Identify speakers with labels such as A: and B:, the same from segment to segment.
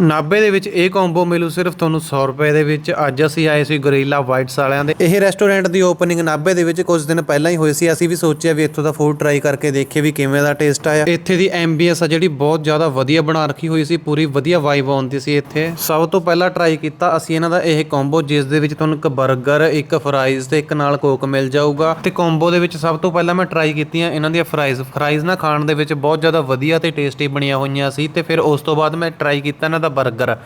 A: ਨਾਭੇ ਦੇ ਵਿੱਚ ਇਹ ਕੰਬੋ ਮਿਲੂ ਸਿਰਫ ਤੁਹਾਨੂੰ 100 ਰੁਪਏ ਦੇ ਵਿੱਚ। ਅੱਜ ਅਸੀਂ ਆਏ ਸੀ ਗੋਰੀਲਾ ਵਾਈਟਸ ਵਾਲਿਆਂ ਦੇ। ਇਹ ਰੈਸਟੋਰੈਂਟ ਦੀ ਓਪਨਿੰਗ ਨਾਭੇ ਦੇ ਵਿੱਚ ਕੁਝ ਦਿਨ ਪਹਿਲਾਂ ਹੀ ਹੋਈ ਸੀ। ਅਸੀਂ ਵੀ ਸੋਚਿਆ ਵੀ ਇੱਥੋਂ ਦਾ ਫੂਡ ਟਰਾਈ ਕਰਕੇ ਦੇਖੀਏ ਵੀ ਕਿਵੇਂ ਦਾ ਟੇਸਟ ਆਇਆ। ਇੱਥੇ ਦੀ ਐਮਬੀਐਸ ਆ ਜਿਹੜੀ ਬਹੁਤ ਜ਼ਿਆਦਾ ਵਧੀਆ ਬਣਾ ਰੱਖੀ ਹੋਈ ਸੀ। ਪੂਰੀ ਵਧੀਆ ਵਾਈਬ ਆਉਂਦੀ ਸੀ ਇੱਥੇ। ਸਭ ਤੋਂ ਪਹਿਲਾਂ ਟਰਾਈ ਕੀਤਾ ਅਸੀਂ ਇਹਨਾਂ ਦਾ ਇਹ ਕੰਬੋ ਜਿਸ ਦੇ ਵਿੱਚ ਤੁਹਾਨੂੰ ਇੱਕ 버ਗਰ ਇੱਕ ਫਰਾਈਜ਼ ਤੇ ਇੱਕ ਨਾਲ ਕੋਕ ਮਿਲ ਜਾਊਗਾ। ਤੇ ਕੰਬੋ ਦੇ ਵਿੱਚ ਸਭ ਤੋਂ ਪਹਿਲਾਂ ਮੈਂ ਟਰਾਈ ਕੀਤੀਆਂ ਇਹਨਾਂ ਦੀਆਂ ਫਰਾਈਜ਼ ਫਰਾਈਜ਼ ਨਾ ਖਾਣ ਦੇ ਵਿੱਚ ਬਹੁਤ ਜ਼ਿਆਦਾ ਵਧੀਆ ਤੇ ਟੇਸਟੀ ਬਣੀਆਂ ਹੋਈਆਂ ਸੀ। ਤੇ ਫਿਰ ਉਸ ਤੋਂ ਬਾਅਦ ਮੈਂ ਟਰਾਈ ਕੀਤਾ ਇਹਨਾਂ ਦਾ 버ਗਰ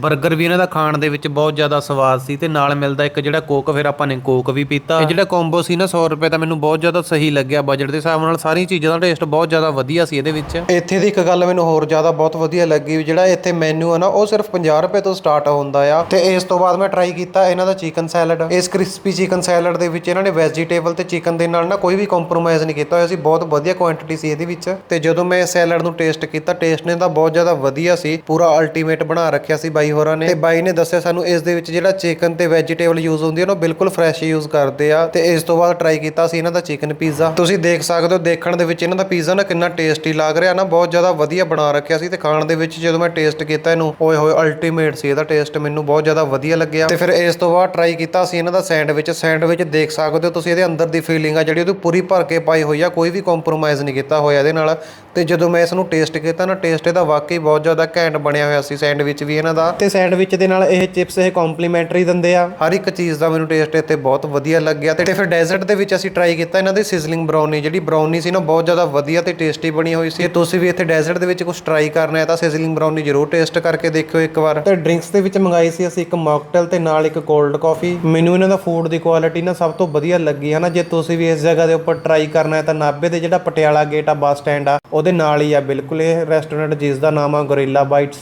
A: 버ਗਰ ਵੀ ਇਹਨਾਂ ਦਾ ਖਾਣ ਦੇ ਵਿੱਚ ਬਹੁਤ ਜ਼ਿਆਦਾ ਸਵਾਦ ਸੀ ਤੇ ਨਾਲ ਮਿਲਦਾ ਇੱਕ ਜਿਹੜਾ ਕੋਕ ਫਿਰ ਆਪਾਂ ਨੇ ਕੋਕ ਵੀ ਪੀਤਾ। ਇਹ ਜਿਹੜਾ ਕੰਬੋ ਸੀ ਨਾ 100 ਰੁਪਏ ਦਾ ਮੈਨੂੰ ਬਹੁਤ ਜ਼ਿਆਦਾ ਸਹੀ ਲੱਗਿਆ ਬਜਟ ਦੇ ਹਿਸਾਬ ਨਾਲ। ਸਾਰੀਆਂ ਚੀਜ਼ਾਂ ਦਾ ਟੇਸਟ ਬਹੁਤ ਜ਼ਿਆਦਾ ਵਧੀਆ ਸੀ ਇਹਦੇ ਵਿੱਚ। ਇੱਥੇ ਦੀ ਇੱਕ ਗੱਲ ਮੈਨੂੰ ਹੋਰ ਜ਼ਿਆਦਾ ਬਹੁਤ ਵਧੀਆ ਲੱਗੀ ਵੀ ਜਿਹੜਾ ਇੱਥੇ ਮੈਨੂ ਹੈ ਨਾ ਉਹ ਸਿਰਫ 50 ਰੁਪਏ ਤੋਂ ਸਟਾਰਟ ਹੁੰਦਾ ਆ। ਤੇ ਇਸ ਤੋਂ ਬਾਅਦ ਮੈਂ ਟਰਾਈ ਕੀਤਾ ਇਹਨਾਂ ਦਾ ਚਿਕਨ ਸੈਲਡ ਇਸ ਕ੍ਰਿਸਪੀ ਚਿਕਨ ਸੈਲਡ ਦੇ ਵਿੱਚ ਇਹਨਾਂ ਨੇ ਵੈਜੀਟੇਬਲ ਤੇ ਚਿਕਨ ਦੇ ਨਾਲ ਨਾ ਕੋਈ ਵੀ ਕੰਪਰੋਮਾਈਜ਼ ਨਹੀਂ ਕੀਤਾ ਹੋਇਆ ਸੀ। ਬਹੁਤ ਵਧੀਆ ਕੁਆਂਟੀਟੀ ਸੀ ਇਹਦੇ ਵਿੱਚ। ਤੇ ਜਦੋਂ ਮੈਂ ਸੈਲਡ ਨੂੰ ਟੇਸਟ ਕੀਤਾ ਟੇਸਟ ਨੇ ਤਾਂ ਬਹੁਤ ਜ਼ਿਆਦਾ ਵਧੀਆ ਸੀ। ਪੂਰਾ ਅਲਟੀਮੇਟ ਬਣਾ ਰੱਖਿਆ ਸੀ ਬਾਈ ਹੋਰਾਂ ਨੇ। ਤੇ ਬਾਈ ਨੇ ਦੱਸਿਆ ਸਾਨੂੰ ਇਸ ਦੇ ਵਿੱਚ ਜਿਹੜਾ ਚਿਕਨ ਤੇ ਵੈਜੀਟੇਬਲ ਯੂਜ਼ ਹੁੰਦੀ ਹੈ ਉਹ ਬਿਲਕੁਲ ਫਰੈਸ਼ ਯੂਜ਼ ਕਰਦੇ ਆ। ਤੇ ਇਸ ਤੋਂ ਬਾਅਦ ਟਰਾਈ ਕੀਤਾ ਸੀ ਇਹਨਾਂ ਦਾ ਚਿਕਨ ਪੀਜ਼ਾ ਤੁਸੀਂ ਦੇਖ ਸਕਦੇ ਹੋ, ਦੇਖਣ ਦੇ ਵਿੱਚ ਇਹਨਾਂ ਦਾ ਪੀਜ਼ਾ ਨਾ ਕਿੰਨਾ ਟੇਸਟੀ ਲੱਗ ਰਿਹਾ ਨਾ, ਬਹੁਤ ਜ਼ਿਆਦਾ ਵਧੀਆ ਬਣਾ ਰੱਖਿਆ ਸੀ। ਤੇ ਖਾਣ ਦੇ ਵਿੱਚ ਜਦੋਂ ਮੈਂ ਟੇਸਟ ਕੀਤਾ ਇਹਨੂੰ, ਓਏ ਹੋਏ ਅਲਟੀਮੇਟ ਸੀ ਇਹਦਾ ਟੇਸਟ ਮੈਨੂੰ ਬਹੁਤ ਜ਼ਿਆਦਾ ਵਧੀਆ ਲੱਗਿਆ। ਤੇ ਫਿਰ ਇਸ ਤੋਂ ਬਾਅਦ ਟਰਾਈ ਕੀਤਾ ਸੀ ਇਹਨਾਂ ਦਾ ਸੈਂਡਵਿਚ ਸੈਂਡਵਿਚ ਦੇਖ ਸਕਦੇ ਹੋ ਤੁਸੀਂ, ਇਹਦੇ ਅੰਦਰ ਦੀ ਫੀਲਿੰਗ ਆ ਜਿਹੜੀ, ਉਹਦੀ ਪੂਰੀ ਭਰ ਕੇ ਪਾਈ ਹੋਈ ਆ, ਕੋਈ ਵੀ ਕੰਪਰੋਮਾਈਜ਼ ਨਹੀਂ ਕੀਤਾ ਹੋਇਆ ਇਹਦੇ ਨਾਲ। ਤੇ ਜਦੋਂ ਮੈਂ ਇਸ ਨੂੰ ਟੇਸਟ ਕੀਤਾ ਨਾ ਟੇਸਟ ਇਹਦਾ ਵਾਕਈ ਬਹੁਤ ਜ਼ਿਆਦਾ ਘੈਂਟ ਬਣਿਆ ਹੋਇਆ ਸੀ ਸੈਂਡਵਿਚ ਵੀ ਇਹਨਾਂ ਦਾ। ਤੇ ਸੈਂਡਵਿਚ ਦੇ ਨਾਲ ਇਹ ਚਿਪਸ ਇਹ ਕੰਪਲੀਮੈਂਟਰੀ ਦਿੰਦੇ ਆ। ਹਰ ਇੱਕ ਚੀਜ਼ ਦਾ ਮੈਨੂੰ ਟੇਸਟ ਇੱਥੇ ਬਹੁਤ ਵਧੀਆ ਲੱਗਿਆ ਤੇ ਫਿਰ ਡੈਜ਼ਰਟ ਦੇ ਵਿੱਚ ਅਸੀਂ ਟਰਾਈ ਕੀਤਾ ਇਹਨਾਂ ਦੀ ਸਿਜ਼ਲਿੰਗ ਬਰਾਊਨੀ ਜਿਹੜੀ ਬਰਾਊਨੀ ਸੀ ਨਾ ਬਹੁਤ ਜ਼ਿਆਦਾ ਵਧੀਆ ਤੇ ਟੇਸਟੀ ਬਣੀ ਹੋਈ ਸੀ। ਤੁਸੀਂ ਵੀ ਇੱਥੇ ਡੈਜ਼ਰਟ ਦੇ ਵਿੱਚ ਕੁਝ ਟਰਾਈ ਕਰਨਾ ਹੈ ਤਾਂ ਸਿਜ਼ਲਿੰਗ ਬਰਾਊਨੀ ਜ਼ਰੂਰ ਟੇਸਟ ਕਰਕੇ ਦੇਖਿਓ ਇੱਕ ਵਾਰ। ਤੇ ਡਰਿੰਕਸ ਦੇ ਵਿੱਚ ਮੰਗਾਈ ਸੀ ਅਸੀਂ ਇੱਕ ਮੌਕਟੇਲ ਤੇ ਨਾਲ ਇੱਕ ਕੋਲਡ ਕਾਫੀ ਮੈਨੂੰ ਇਹਨਾਂ ਦਾ ਫੂਡ ਦੀ ਕੁਆਲਿਟੀ ਨਾ ਸਭ ਤੋਂ ਵਧੀਆ ਲੱਗੀ ਹੈ ਨਾ ਜੇ ਤੁਸੀਂ ਵੀ ਇਸ ਜਗ੍ਹਾ ਦੇ ਉੱਪਰ ਟਰਾਈ ਕਰਨਾ ਹੈ ਤਾਂ ਨਾਭੇ ਦੇ ਜਿਹੜਾ ਪਟਿਆਲਾ ਗੇਟ ਆ ਬੱਸ ਸਟੈਂਡ ਆ ਉਹਦੇ ਨਾਲ ਹੀ ਆ ਬਿਲਕੁਲ ਇਹ ਰੈਸਟੋਰੈਂਟ ਜਿਸ ਦਾ ਨਾਮ ਆ ਗੋਰੀਲਾ ਬਾਈਟਸ